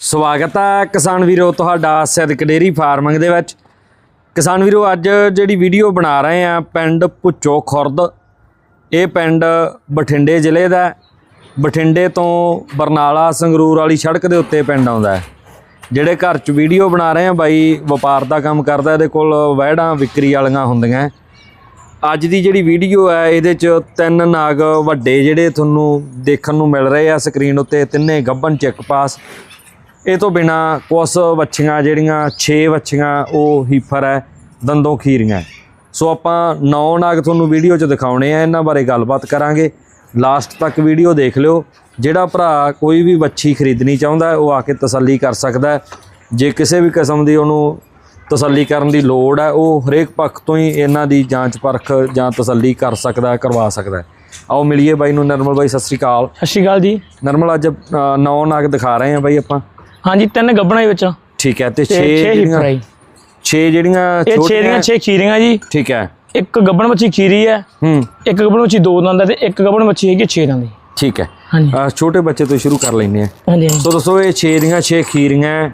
ਸਵਾਗਤ ਹੈ ਕਿਸਾਨ ਵੀਰੋ ਤੁਹਾਡਾ ਸਿੱਧਕ ਡੇਰੀ ਫਾਰਮਿੰਗ ਦੇ ਵਿੱਚ। ਕਿਸਾਨ ਵੀਰੋ, ਅੱਜ ਜਿਹੜੀ ਵੀਡੀਓ ਬਣਾ ਰਹੇ ਆ ਪਿੰਡ ਪੁੱਚੋ ਖੁਰਦ, ਇਹ ਪਿੰਡ ਬਠਿੰਡੇ ਜ਼ਿਲ੍ਹੇ ਦਾ ਬਠਿੰਡੇ ਤੋਂ ਬਰਨਾਲਾ ਸੰਗਰੂਰ ਵਾਲੀ ਸੜਕ ਦੇ ਉੱਤੇ ਪਿੰਡ ਆਉਂਦਾ ਹੈ। ਜਿਹੜੇ ਘਰ 'ਚ ਵੀਡੀਓ ਬਣਾ ਰਹੇ ਆ, ਬਾਈ ਵਪਾਰ ਦਾ ਕੰਮ ਕਰਦਾ, ਇਹਦੇ ਕੋਲ ਵਹਿੜਾਂ ਵਿਕਰੀ ਵਾਲੀਆਂ ਹੁੰਦੀਆਂ ਅੱਜ ਦੀ ਜਿਹੜੀ ਵੀਡੀਓ ਹੈ, ਇਹਦੇ 'ਚ ਤਿੰਨ ਨਾਗ ਵੱਡੇ ਜਿਹੜੇ ਤੁਹਾਨੂੰ ਦੇਖਣ ਨੂੰ ਮਿਲ ਰਹੇ ਆ, ਸਕਰੀਨ ਉੱਤੇ ਤਿੰਨੇ ਗੱਬਨ ਚੈੱਕ ਪਾਸ। ਇਹ ਤੋਂ ਬਿਨਾ ਕੁਛ ਵੱਛੀਆਂ ਜਿਹੜੀਆਂ 6 ਵੱਛੀਆਂ ਉਹ ਹੀਫਰ ਹੈ ਦੰਦੋਂ ਖੀਰੀਆਂ। ਸੋ ਆਪਾਂ ਨੌ ਨਾਗ ਤੁਹਾਨੂੰ ਵੀਡੀਓ 'ਚ ਦਿਖਾਉਣੇ ਆ ਇਹਨਾਂ ਬਾਰੇ ਗੱਲਬਾਤ ਕਰਾਂਗੇ। ਲਾਸਟ ਤੱਕ ਵੀਡੀਓ ਦੇਖ ਲਿਓ। ਜਿਹੜਾ ਭਰਾ ਕੋਈ ਵੀ ਵੱਛੀ ਖਰੀਦਣੀ ਚਾਹੁੰਦਾ ਉਹ ਆ ਕੇ ਤਸੱਲੀ ਕਰ ਸਕਦਾ ਜੇ ਕਿਸੇ ਵੀ ਕਿਸਮ ਦੀ ਉਹਨੂੰ ਤਸੱਲੀ ਕਰਨ ਦੀ ਲੋੜ ਹੈ ਉਹ ਹਰੇਕ ਪੱਖ ਤੋਂ ਹੀ ਇਹਨਾਂ ਦੀ ਜਾਂਚ ਪਰਖ ਜਾਂ ਤਸੱਲੀ ਕਰ ਸਕਦਾ ਕਰਵਾ ਸਕਦਾ ਆਓ ਮਿਲੀਏ ਬਾਈ ਨੂੰ ਨਰਮਲ ਬਾਈ ਸਤਿ ਸ਼੍ਰੀ ਅਕਾਲ। ਸਤਿ ਸ਼੍ਰੀ ਅਕਾਲ ਜੀ। ਨਰਮਲ ਅੱਜ ਨੌ ਨਾਗ ਦਿਖਾ ਰਹੇ ਆ ਬਾਈ ਆਪਾਂ। ਹਾਂਜੀ ਤਿੰਨ ਗੱਬਣਾ ਦੇ ਵਿੱਚ। ਠੀਕ ਹੈ ਤੇ 6 6 ਹੀ ਜਿਹੜੀਆਂ ਫਰਾਈ। 6 ਜਿਹੜੀਆਂ ਇਹ 6 ਦੀਆਂ 6 ਖੀਰੀਆਂ ਜੀ। ਠੀਕ ਹੈ। ਇੱਕ ਗੱਬਣ ਮੱਛੀ ਖੀਰੀ ਹੈ ਹੂੰ। ਇੱਕ ਗੱਬਣ ਮੱਛੀ ਦੋ ਦੰਦ ਹੈ ਤੇ ਇੱਕ ਗੱਬਣ ਮੱਛੀ ਹੈਗੀ 6 ਦੰਦ। ਦੀ ਠੀਕ ਹੈ। ਹਾਂਜੀ। ਛੋਟੇ ਬੱਚੇ ਤੋਂ ਸ਼ੁਰੂ ਕਰ ਲੈਂਦੇ ਆ ਹਾਂਜੀ। ਸੋ ਦੱਸੋ ਇਹ 6 ਦੀਆਂ 6 ਖੀਰੀਆਂ ਹੈ।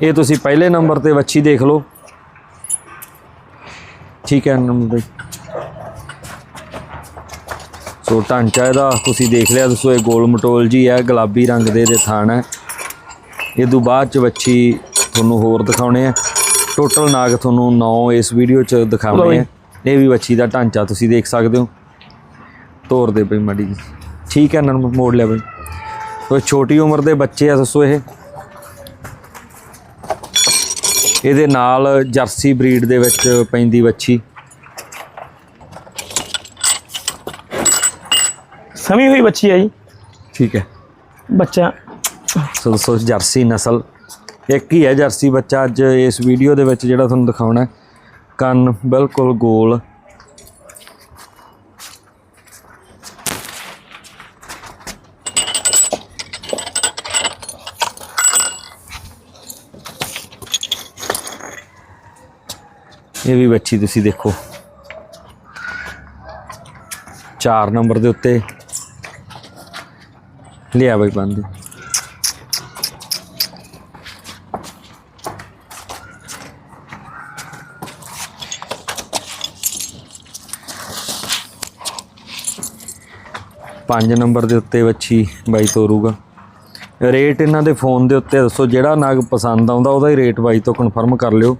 ਇਹ ਤੁਸੀਂ ਪਹਿਲੇ ਨੰਬਰ ਤੇ ਵੱਛੀ ਦੇਖ ਲਓ। ਠੀਕ ਹੈ ਨੰਬਰ ਸੋ ਢਾਂਚਾ ਇਹਦਾ, ਤੁਸੀਂ ਦੇਖ ਲਿਆ ਦੋਸਤੋ ਇਹ ਗੋਲ ਮਟੋਲ ਜੀ ਹੈ, ਗੁਲਾਬੀ ਰੰਗ ਦੇ ਦੇ ਥਾਣ ਹੈ। ਇਹ ਤੋਂ ਬਾਅਦ ਚ ਵੱਛੀ ਤੁਹਾਨੂੰ ਹੋਰ ਦਿਖਾਉਣੇ ਆ। ਟੋਟਲ ਨਾਗ ਤੁਹਾਨੂੰ 9 ਇਸ ਵੀਡੀਓ ਚ ਦਿਖਾਉਣੇ ਆ। ਇਹ ਵੀ ਵੱਛੀ ਦਾ ਢਾਂਚਾ, ਤੁਸੀਂ ਦੇਖ ਸਕਦੇ ਹੋ। ਤੋਰ ਦੇ ਬਈ ਮਾੜੀ ਜੀ ਠੀਕ ਹੈ ਨਰਮ ਮੋੜ ਲਿਆ ਬਈ। ਤੋ ਛੋਟੀ ਉਮਰ ਦੇ ਬੱਚੇ ਆ ਦੱਸੋ ਇਹ। ਇਹਦੇ ਨਾਲ ਜਰਸੀ ਬਰੀਡ ਦੇ ਵਿੱਚ ਪੈਂਦੀ ਵੱਛੀ ਸਮੀ ਹੋਈ ਬੱਚੀ ਹੈ ਜੀ। ਠੀਕ ਹੈ। ਬੱਚਾ। ਸੋ ਦੱਸੋ ਜਰਸੀ ਨਸਲ। ਇੱਕ ਹੀ ਹੈ ਜਰਸੀ ਬੱਚਾ ਅੱਜ ਇਸ ਵੀਡੀਓ ਦੇ ਵਿੱਚ ਜਿਹੜਾ ਤੁਹਾਨੂੰ ਦਿਖਾਉਣਾ ਹੈ। ਕੰਨ ਬਿਲਕੁਲ ਗੋਲ। ਇਹ ਵੀ ਬੱਚੀ ਤੁਸੀਂ ਦੇਖੋ। 4 ਨੰਬਰ ਦੇ ਉੱਤੇ। ਲਿਆ ਬਈ ਬੰਦ। ਪੰਜ ਨੰਬਰ ਦੇ ਉੱਤੇ ਵੱਛੀ ਬਾਈ ਤੋਰੂਗਾ। ਰੇਟ ਇਹਨਾਂ ਦੇ ਫੋਨ ਦੇ ਉੱਤੇ ਦੱਸੋ ਜਿਹੜਾ ਨਾਗ ਪਸੰਦ ਆਉਂਦਾ ਉਹਦਾ ਹੀ ਰੇਟ ਬਾਈ ਤੋਂ ਕਨਫਰਮ ਕਰ ਲਿਓ।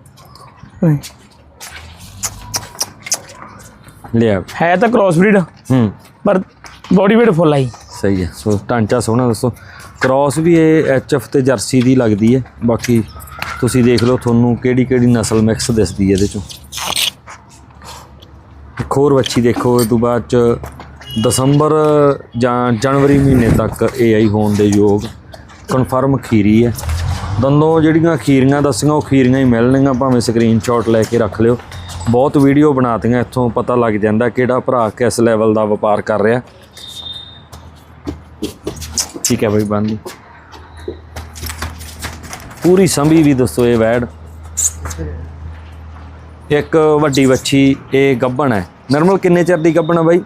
ਲਿਆ। ਹੈ ਤਾਂ ਕ੍ਰਾਸ ਬਰੀਡ ਹੂੰ। ਪਰ ਬੋਡੀ ਵੇਟ ਫੁੱਲ ਆਈ ਸਹੀ ਹੈ। ਸੋ ਢਾਂਚਾ ਸੋਹਣਾ ਦੱਸੋ ਕ੍ਰਾਸ ਵੀ ਇਹ ਐਚਐਫ ਤੇ ਜਰਸੀ ਦੀ ਲੱਗਦੀ ਹੈ। ਬਾਕੀ ਤੁਸੀਂ ਦੇਖ ਲਓ ਤੁਹਾਨੂੰ ਕਿਹੜੀ ਕਿਹੜੀ ਨਸਲ ਮਿਕਸ ਦਿਸਦੀ ਹੈ ਇਹਦੇ ਚੋਂ। ਇੱਕ ਹੋਰ ਵੱਛੀ ਦੇਖੋ, ਇਹ ਤੋਂ ਬਾਅਦ ਚ ਦਸੰਬਰ ਜਾਂ ਜਨਵਰੀ ਮਹੀਨੇ ਤੱਕ ਏਆਈ ਹੋਣ ਦੇ ਯੋਗ। ਕਨਫਰਮ ਖੀਰੀ ਹੈ। ਦੰਦੋਂ ਜਿਹੜੀਆਂ ਖੀਰੀਆਂ ਦੱਸੀਆਂ, ਉਹ ਖੀਰੀਆਂ ਹੀ ਮਿਲਣਗੀਆਂ। ਭਾਵੇਂ ਸਕਰੀਨਸ਼ਾਟ ਲੈ ਕੇ ਰੱਖ ਲਿਓ। ਬਹੁਤ ਵੀਡੀਓ ਬਣਾਤੀਆਂ, ਇੱਥੋਂ ਪਤਾ ਲੱਗ ਜਾਂਦਾ ਕਿਹੜਾ ਭਰਾ ਕਿਸ ਲੈਵਲ ਦਾ ਵਪਾਰ ਕਰ ਰਿਹਾ। ਠੀਕ ਹੈ ਬਈ ਬੰਦੀ। ਪੂਰੀ ਸੰਭੀ ਵੀ ਦੱਸੋ ਇਹ ਵੈੜ। ਇੱਕ ਵੱਡੀ ਵੱਛੀ ਇਹ ਗੱਬਣ ਹੈ। ਨਰਮਲ ਕਿੰਨੇ ਚਿਰ ਦੀ ਗੱਬਣ ਹੈ ਬਾਈ?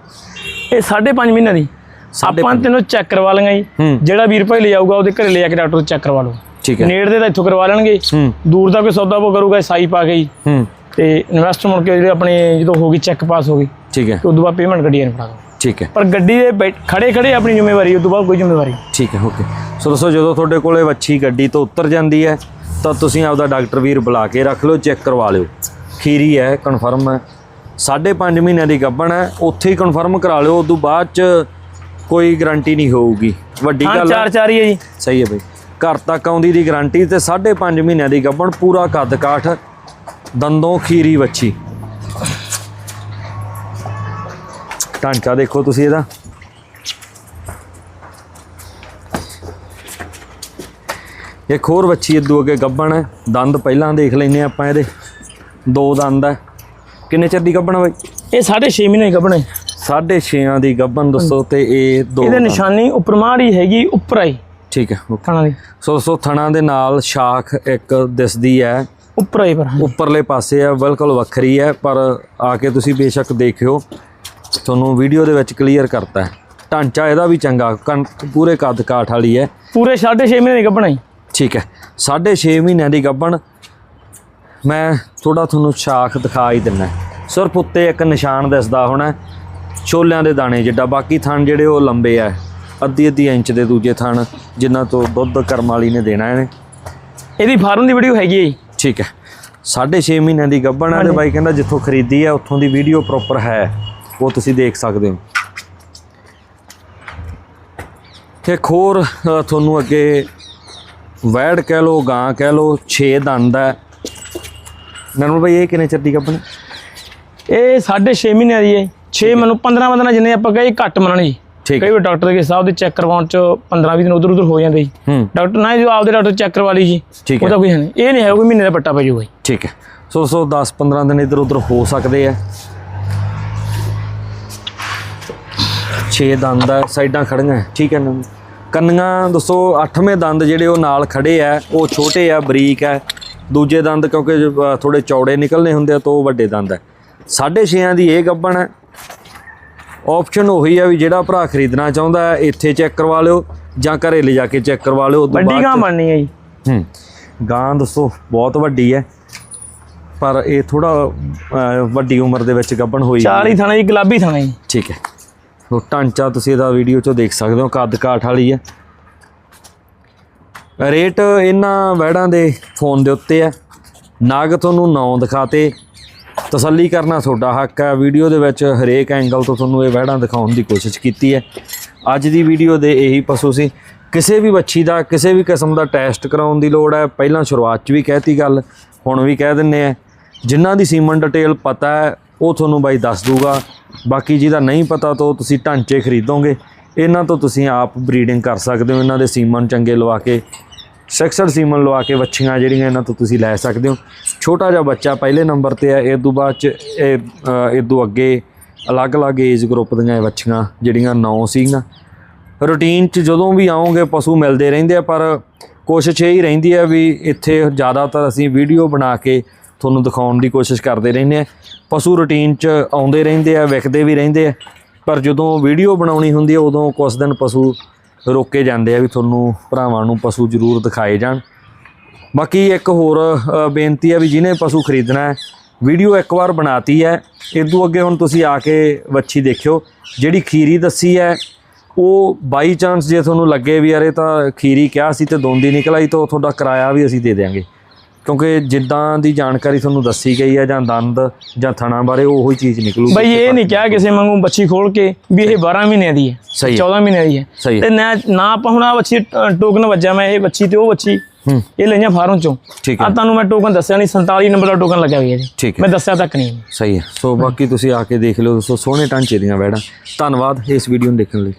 ਇਹ 5.5 ਮਹੀਨੇ ਦੀ। ਸਾਢੇ ਆਪਾਂ ਤੈਨੂੰ ਚੈੱਕ ਕਰਵਾ ਲਾਂਗੇ ਜੀ। ਜਿਹੜਾ ਵੀਰ ਭਾਈ ਲੈ ਜਾਊਗਾ ਉਹਦੇ ਘਰੇ ਲੈ ਕੇ ਡਾਕਟਰ ਤੋਂ ਚੈੱਕ ਕਰਵਾ ਲਓ। ਠੀਕ ਹੈ। ਨੇੜ ਦੇ ਤਾਂ ਇੱਥੋਂ ਕਰਵਾ ਲੈਣਗੇ। ਦੂਰ ਦਾ ਕੋਈ ਸੌਦਾ ਉਹ ਕਰੂਗਾ ਸਾਈ ਪਾ ਕੇ ਜੀ। ਹੂੰ। ਤੇ ਇਨਵੈਸਟ ਮੁੜ ਕੇ ਜਿਹੜੇ ਆਪਣੇ ਜਦੋਂ ਹੋ ਗਈ ਚੈੱਕ ਪਾਸ ਹੋ ਗਈ। ਠੀਕ ਹੈ। ਤੇ ਉਦੋਂ ਬਾਅਦ ਪੇਮੈਂਟ ਗੱਡੀ ਨੂੰ ਫੜਾ ਦਿਓ। ਠੀਕ ਹੈ। ਪਰ ਗੱਡੀ ਦੇ ਖੜੇ ਖੜੇ ਆਪਣੀ ਜ਼ਿੰਮੇਵਾਰੀ ਉਦੋਂ ਬਾਅਦ ਕੋਈ ਜ਼ਿੰਮੇਵਾਰੀ ਠੀਕ ਹੈ ਓਕੇ ਸੋ ਦੱਸੋ ਜਦੋਂ ਤੁਹਾਡੇ ਕੋਲੇ ਵੱਛੀ ਗੱਡੀ ਤੋਂ ਉਤਰ ਜਾਂਦੀ ਹੈ ਤਾਂ ਤੁਸੀਂ ਆਪਦਾ ਡਾਕਟਰ ਵੀਰ ਬੁਲਾ ਕੇ ਰੱਖ ਲਓ ਚੈੱਕ ਕਰਵਾ ਲਿਓ। ਖੀਰੀ ਹੈ ਕਨਫਰਮ ਹੈ। ਸਾਢੇ ਪੰਜ ਮਹੀਨਿਆਂ ਦੀ ਗੱਭਣ ਹੈ ਉੱਥੇ ਹੀ ਕਨਫਰਮ ਕਰਾ ਲਿਓ ਉਦੋਂ ਬਾਅਦ ਚ ਕੋਈ ਗਾਰੰਟੀ ਨਹੀਂ ਹੋਊਗੀ। ਵੱਡੀ ਗੱਲ ਹੈ। ਚਾਰ ਚਾਰ ਹੀ ਹੈ ਜੀ। ਸਹੀ ਹੈ ਬਈ। ਘਰ ਤੱਕ ਆਉਂਦੀ ਦੀ ਗਾਰੰਟੀ ਤੇ 5.5 ਮਹੀਨਿਆਂ ਦੀ ਗੱਭਣ ਪੂਰਾ ਕੱਦ ਕਾਠ ਦੰਦੋਂ ਖੀਰੀ ਵੱਛੀ। ਢਾਂਚਾ ਦੇਖੋ ਤੁਸੀਂ ਇਹਦਾ। ਇੱਕ ਹੋਰ ਵੱਛੀ ਇਦੋਂ ਅੱਗੇ ਗੱਭਣ ਹੈ। ਦੰਦ ਪਹਿਲਾਂ ਦੇਖ ਲੈਨੇ ਆਪਾਂ ਇਹਦੇ। ਦੋ ਦੰਦ ਹੈ। ਕਿੰਨੇ ਚਿਰ ਦੀ ਗੱਭਣ ਹੈ ਬਾਈ? ਇਹ 6.5 ਮਹੀਨੇ ਦੀ ਗੱਭਣ ਹੈ। ਦੀ ਗੱਭਣ ਦੱਸੋ ਤੇ ਇਹ ਦੋ ਇਹਦੇ। ਨਿਸ਼ਾਨੀ ਉੱਪਰ ਮਾੜੀ ਹੈਗੀ ਉੱਪਰ ਆਈ। ਠੀਕ ਹੈ ਥਾਣਾ ਦੀ। ਸੋ ਸੋ ਥਣਾ ਦੇ ਨਾਲ ਸ਼ਾਖ ਇੱਕ ਦਿਸਦੀ ਹੈ। ਉੱਪਰ ਆਈ ਪਰ। ਉੱਪਰਲੇ ਪਾਸੇ ਹੈ ਬਿਲਕੁਲ ਵੱਖਰੀ ਹੈ ਪਰ ਆ ਕੇ ਤੁਸੀਂ ਬੇਸ਼ੱਕ ਦੇਖਿਓ। ਤੁਹਾਨੂੰ ਵੀਡੀਓ ਦੇ ਵਿੱਚ ਕਲੀਅਰ ਕਰਤਾ ਹੈ। ਢਾਂਚਾ ਇਹਦਾ ਵੀ ਚੰਗਾ ਪੂਰੇ ਕੱਦ ਕਾਠ ਵਾਲੀ ਹੈ। ਪੂਰੇ 6.5 ਮਹੀਨੇ ਦੀ ਗੱਭਣ ਹੈ। ਠੀਕ ਹੈ। 6.5 ਮਹੀਨਿਆਂ ਦੀ ਗੱਭਣ ਮੈਂ ਥੋੜਾ ਤੁਹਾਨੂੰ ਸ਼ਾਖ ਦਿਖਾ ਹੀ ਦਿੰਨਾ ਸਿਰਫ ਉੱਤੇ ਇੱਕ ਨਿਸ਼ਾਨ ਦਿਸਦਾ ਹੋਣਾ ਛੋਲਿਆਂ ਦੇ ਦਾਣੇ ਜਿੱਡਾ ਬਾਕੀ ਥਣ ਜਿਹੜੇ ਉਹ ਲੰਬੇ ਆ। ਅੱਧੀ ਅੱਧੀ ਇੰਚ ਦੇ ਦੂਜੇ ਥਣ ਜਿਨ੍ਹਾਂ ਤੋਂ ਦੁੱਧ ਕਰਮ ਵਾਲੀ ਨੇ ਦੇਣਾ ਇਹਨੇ। ਇਹਦੀ ਫਾਰਮ ਦੀ ਵੀਡੀਓ ਹੈਗੀ ਹੈ ਜੀ। ਠੀਕ ਹੈ। 6.5 ਮਹੀਨਿਆਂ ਦੀ ਗੱਭਣ ਹੈ ਤੇ ਬਾਈ ਕਹਿੰਦਾ ਜਿੱਥੋਂ ਖਰੀਦੀ ਹੈ ਉੱਥੋਂ ਦੀ ਵੀਡੀਓ ਪ੍ਰੋਪਰ ਹੈ। ਉਹ ਤੁਸੀਂ ਦੇਖ ਸਕਦੇ ਹੋ। ਤੇ ਖੋਰ ਤੁਹਾਨੂੰ ਅੱਗੇ ਵੈੜ ਕਹਿ ਲੋ ਗਾਂ ਕਹਿ ਲੋ 6 ਦੰਦ ਹੈ। ਨਰਮਲ ਬਾਈ ਇਹ ਕਿੰਨੇ ਚਿਰ ਦੀ ਗੱਭਣ? ਇਹ 6.5 ਮਹੀਨੇ ਦੀ ਹੈ 6 ਮੈਨੂੰ 15 15 ਜਿੰਨੇ ਆਪਾਂ ਕਹੇ ਘੱਟ ਮੰਨਣ ਜੀ। ਕਈ ਵਾਰ ਡਾਕਟਰ ਦੇ ਸਾਹਿਬ ਦੇ ਚੈੱਕ ਕਰਵਾਉਣ ਚ 15 20 ਦਿਨ ਉਧਰ ਉਧਰ ਹੋ ਜਾਂਦੇ ਜੀ। ਡਾਕਟਰ ਨਾ ਜੋ ਆਪਦੇ ਡਾਕਟਰ ਚੈੱਕ ਕਰਵਾ ਲਈ ਜੀ। ਉਹਦਾ ਕੋਈ ਹੈ ਨਹੀਂ। ਇਹ ਨਹੀਂ ਹੈ ਕੋਈ ਮਹੀਨੇ ਦਾ ਪੱਟਾ ਪੈ ਜਾਊਗਾ ਜੀ। ਠੀਕ ਹੈ। ਸੋ ਸੋ 10 15 ਦਿਨ ਇੱਧਰ ਉੱਧਰ ਹੋ ਸਕਦੇ ਆ। 6 ਦੰਦ ਆ ਸਾਈਡਾਂ ਖੜੀਆਂ ਠੀਕ ਹੈ ਨਾ? ਕੰਨੀਆਂ ਦੋਸਤੋ 8ਵੇਂ ਦੰਦ ਜਿਹੜੇ ਉਹ ਨਾਲ ਖੜੇ ਆ ਉਹ ਛੋਟੇ ਆ ਬਰੀਕ ਆ। ਦੂਜੇ ਦੰਦ ਕਿਉਂਕਿ ਥੋੜੇ ਚੌੜੇ ਨਿਕਲਨੇ ਹੁੰਦੇ ਆ ਤਾਂ ਉਹ ਵੱਡੇ ਦੰਦ ਆ। ਸਾਢੇ ਛੇਆਂ ਦੀ ਇਹ ਗੱਬਣ ਹੈ ਆਪਸ਼ਨ ਉਹੀ ਆ ਵੀ ਜਿਹੜਾ ਭਰਾ ਖਰੀਦਣਾ ਚਾਹੁੰਦਾ ਹੈ ਇੱਥੇ ਚੈੱਕ ਕਰਵਾ ਲਿਓ ਜਾਂ ਘਰੇ ਲਿਜਾ ਕੇ ਚੈੱਕ ਕਰਵਾ ਲਿਓ ਉਦੋਂ ਵੱਡੀ ਬਾਅਦ ਗਾਂ ਚ- ਬਣਨੀ ਹੈ ਜੀ। ਹੂੰ। ਗਾਂ ਦੋਸਤੋ ਬਹੁਤ ਵੱਡੀ ਹੈ ਪਰ ਇਹ ਥੋੜਾ ਵੱਡੀ ਉਮਰ ਦੇ ਵਿੱਚ ਗੱਭਣ ਹੋਈ ਚਾਰ ਹੀ ਥਾਣੇ ਜੀ ਗੁਲਾਬੀ ਥਾਣੇ ਜੀ। ਠੀਕ ਹੈ। ਉਹ ਢਾਂਚਾ ਤੁਸੀਂ ਇਹਦਾ ਵੀਡੀਓ 'ਚੋਂ ਦੇਖ ਸਕਦੇ ਹੋ, ਕੱਦ ਕਾਠ ਵਾਲੀ ਹੈ। ਰੇਟ ਇਹਨਾਂ ਵੈੜਾਂ ਦੇ ਫੋਨ ਦੇ ਉੱਤੇ ਹੈ। ਨਗ ਤੁਹਾਨੂੰ ਨੌ ਦਿਖਾਤੇ। ਤਸੱਲੀ ਕਰਨਾ ਤੁਹਾਡਾ ਹੱਕ ਹੈ। ਵੀਡੀਓ ਦੇ ਵਿੱਚ ਹਰੇਕ ਐਂਗਲ ਤੋਂ ਤੁਹਾਨੂੰ ਇਹ ਵਹਿੜਾਂ ਦਿਖਾਉਣ ਦੀ ਕੋਸ਼ਿਸ਼ ਕੀਤੀ ਹੈ। ਅੱਜ ਦੀ ਵੀਡੀਓ ਦੇ ਇਹੀ ਪਸ਼ੂ ਸੀ। ਕਿਸੇ ਵੀ ਬੱਚੀ ਦਾ, ਕਿਸੇ ਵੀ ਕਿਸਮ ਦਾ ਟੈਸਟ ਕਰਾਉਣ ਦੀ ਲੋੜ ਹੈ। ਪਹਿਲਾਂ ਸ਼ੁਰੂਆਤ 'ਚ ਵੀ ਕਹਿਤੀ ਗੱਲ, ਹੁਣ ਵੀ ਕਹਿ ਦਿੰਨੇ ਆ। ਜਿਨ੍ਹਾਂ ਦੀ ਸੀਮਨ ਡਿਟੇਲ ਪਤਾ ਹੈ, ਉਹ ਤੁਹਾਨੂੰ ਬਾਈ ਦੱਸ ਦੂਗਾ। ਬਾਕੀ ਜਿਹਦਾ ਨਹੀਂ ਪਤਾ ਤਾਂ ਉਹ ਤੁਸੀਂ ਢਾਂਚੇ ਖਰੀਦੋਗੇ। ਇਹਨਾਂ ਤੋਂ ਤੁਸੀਂ ਆਪ ਬਰੀਡਿੰਗ ਕਰ ਸਕਦੇ ਹੋ ਇਹਨਾਂ ਦੇ ਸੀਮਨ ਚੰਗੇ ਲਵਾ ਕੇ ਸੈਕਸਰ ਸੀਮਨ ਲਵਾ ਕੇ ਵੱਛੀਆਂ ਜਿਹੜੀਆਂ ਇਹਨਾਂ ਤੋਂ ਤੁਸੀਂ ਲੈ ਸਕਦੇ ਹੋ। ਛੋਟਾ ਜਿਹਾ ਬੱਚਾ ਪਹਿਲੇ ਨੰਬਰ ਤੇ ਹੈ ਇਹ ਤੋਂ ਬਾਅਦ ਚ ਇਹ ਅ, ਇਹ ਤੋਂ ਅੱਗੇ ਅਲੱਗ-ਅਲੱਗ ਏਜ ਗਰੁੱਪ ਦੀਆਂ ਵੱਛੀਆਂ ਜਿਹੜੀਆਂ ਨੌ ਸੀਗੀਆਂ। ਰੂਟੀਨ ਚ ਜਦੋਂ ਵੀ ਆਉਂਗੇ ਪਸ਼ੂ ਮਿਲਦੇ ਰਹਿੰਦੇ ਆ ਪਰ ਕੋਸ਼ਿਸ਼ ਇਹ ਹੀ ਰਹਿੰਦੀ ਹੈ ਵੀ ਇੱਥੇ ਜ਼ਿਆਦਾਤਰ ਅਸੀਂ ਵੀਡੀਓ ਬਣਾ ਕੇ ਤੁਹਾਨੂੰ ਦਿਖਾਉਣ ਦੀ ਕੋਸ਼ਿਸ਼ ਕਰਦੇ ਰਹਿੰਦੇ ਆ। ਪਸ਼ੂ ਰੂਟੀਨ ਚ ਆਉਂਦੇ ਰਹਿੰਦੇ ਆ ਵਿਕਦੇ ਵੀ ਰਹਿੰਦੇ ਆ। ਪਰ ਜਦੋਂ ਵੀਡੀਓ ਬਣਾਉਣੀ ਹੁੰਦੀ ਹੈ ਉਦੋਂ ਕੁਝ ਦਿਨ ਪਸ਼ੂ ਰੋਕੇ ਜਾਂਦੇ ਆ ਵੀ ਤੁਹਾਨੂੰ ਭਰਾਵਾਂ ਨੂੰ ਪਸ਼ੂ ਜ਼ਰੂਰ ਦਿਖਾਏ ਜਾਣ। ਬਾਕੀ ਇੱਕ ਹੋਰ ਬੇਨਤੀ ਹੈ ਵੀ ਜਿਹਨੇ ਪਸ਼ੂ ਖਰੀਦਣਾ ਹੈ ਵੀਡੀਓ ਇੱਕ ਵਾਰ ਬਣਾਤੀ ਹੈ। ਇਦੋਂ ਅੱਗੇ ਹੁਣ ਤੁਸੀਂ ਆ ਕੇ ਵੱਛੀ ਦੇਖਿਓ। ਜਿਹੜੀ ਖੀਰੀ ਦੱਸੀ ਹੈ, ਉਹ ਬਾਈ ਚਾਂਸ ਜੇ ਤੁਹਾਨੂੰ ਲੱਗੇ ਵੀ ਯਾਰ ਇਹ ਤਾਂ ਖੀਰੀ ਕਿਹਾ ਸੀ ਤੇ ਦੋਂਦੀ ਨਿਕਲ ਆਈ ਤਾਂ ਉਹ ਤੁਹਾਡਾ ਕਿਰਾਇਆ ਵੀ ਅਸੀਂ ਦੇ ਦੇਵਾਂਗੇ ਕਿਉਂਕਿ ਜਿੱਦਾਂ ਦੀ ਜਾਣਕਾਰੀ ਤੁਹਾਨੂੰ ਦੱਸੀ ਗਈ ਹੈ ਜਾਂ ਦੰਦ ਜਾਂ ਥਣਾ ਬਾਰੇ ਉਹੋ ਹੀ ਚੀਜ਼ ਨਿਕਲੂਗੀ ਬਈ ਇਹ ਨਹੀਂ ਕਿਹਾ ਕਿਸੇ ਵਾਂਗੂ ਬੱਚੀ ਖੋਲ ਕੇ ਵੀ ਇਹ 12 ਮਹੀਨਿਆਂ ਦੀ ਹੈ ਸਹੀ ਹੈ। 14 ਮਹੀਨਿਆਂ ਦੀ ਹੈ। ਤੇ ਨਾ ਨਾ ਆਪਾਂ ਹੁਣ ਆ ਬੱਚੀ ਟੋਕਨ ਵੱਜਿਆ ਮੈਂ ਇਹ ਬੱਚੀ ਤੇ ਉਹ ਬੱਚੀ। ਹੂੰ। ਇਹ ਲਈਆਂ ਫਾਰਮ ਚੋਂ। ਠੀਕ ਆ ਤੁਹਾਨੂੰ ਮੈਂ ਟੋਕਨ ਦੱਸਿਆ ਨਹੀਂ 47 ਨੰਬਰ ਦਾ ਟੋਕਨ ਲੱਗਿਆ ਹੋਇਆ ਜੀ। ਮੈਂ ਦੱਸਿਆ ਤੱਕ ਨਹੀਂ। ਸਹੀ ਹੈ। ਸੋ ਬਾਕੀ ਤੁਸੀਂ ਆ ਕੇ ਦੇਖ ਲਿਓ ਸੋ ਸੋਹਣੇ ਢਾਂਚੇ ਦੀਆਂ ਵੈੜਾਂ ਧੰਨਵਾਦ ਇਸ ਵੀਡੀਓ ਨੂੰ ਦੇਖਣ ਲਈ।